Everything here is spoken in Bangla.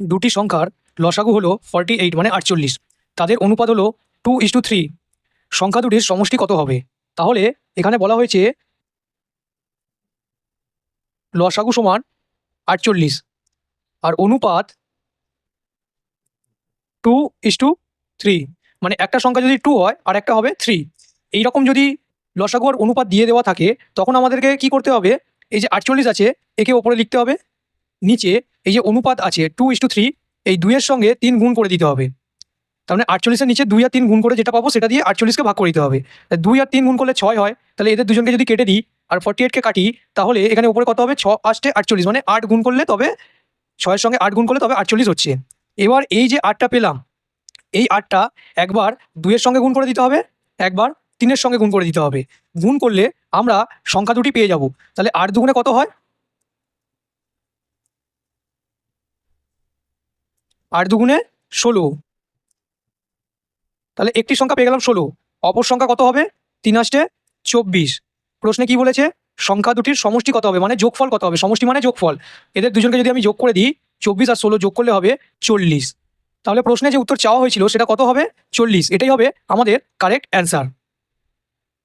দুটি সংখ্যার লসাগু হলো ফর্টি এইট মানে আটচল্লিশ। তাদের অনুপাত হলো টু ইস টু থ্রি সংখ্যা দুটির সমষ্টি কত হবে? তাহলে এখানে বলা হয়েছে লসাগু সমান আটচল্লিশ। আর অনুপাত টু ইস টু থ্রি মানে একটা সংখ্যা যদি টু হয়, আর একটা হবে থ্রি এইরকম যদি লসাগু আর অনুপাত দিয়ে দেওয়া থাকে, তখন আমাদেরকে কি করতে হবে? এই যে আটচল্লিশ আছে, একে ওপরে লিখতে হবে। নিচে এই যে অনুপাত আছে টু ইস টু থ্রি এই দুইয়ের সঙ্গে তিন গুণ করে দিতে হবে। তার মানে আটচল্লিশের নিচে দুই আর তিন গুণ করে যেটা পাবো সেটা দিয়ে আটচল্লিশকে ভাগ করে দিতে হবে। দুই আর তিন গুণ করলে ছয় হয়, তাহলে এদের দুজনকে যদি কেটে দিই আর ফর্টি এইটকে কাটি, তাহলে এখানে উপরে কত হবে? ছ আষ্টে আটচল্লিশ মানে আট গুণ করলে তবে ছয়ের সঙ্গে আট গুণ করলে তবে আটচল্লিশ হচ্ছে। এবার এই যে আটটা পেলাম, এই আটটা একবার দুইয়ের সঙ্গে গুণ করে দিতে হবে, একবার তিনের সঙ্গে গুণ করে দিতে হবে। গুণ করলে আমরা সংখ্যা দুটি পেয়ে যাব। তাহলে আট দুগুণে কত হয়? আট দুগুণে ষোলো। তাহলে একটি সংখ্যা পেয়ে গেলাম ষোলো। অপর সংখ্যা কত হবে? তিন আষ্টে চব্বিশ। প্রশ্নে কি বলেছে? সংখ্যা দুটির সমষ্টি কত হবে? মানে যোগফল কত হবে? সমষ্টি মানে যোগফল। এদের দুজনকে যদি আমি যোগ করে দিই, চব্বিশ আর ষোলো যোগ করলে হবে চল্লিশ। তাহলে প্রশ্নে যে উত্তর চাওয়া হয়েছিল, সেটা কত হবে? চল্লিশ। এটাই হবে আমাদের কারেক্ট অ্যান্সার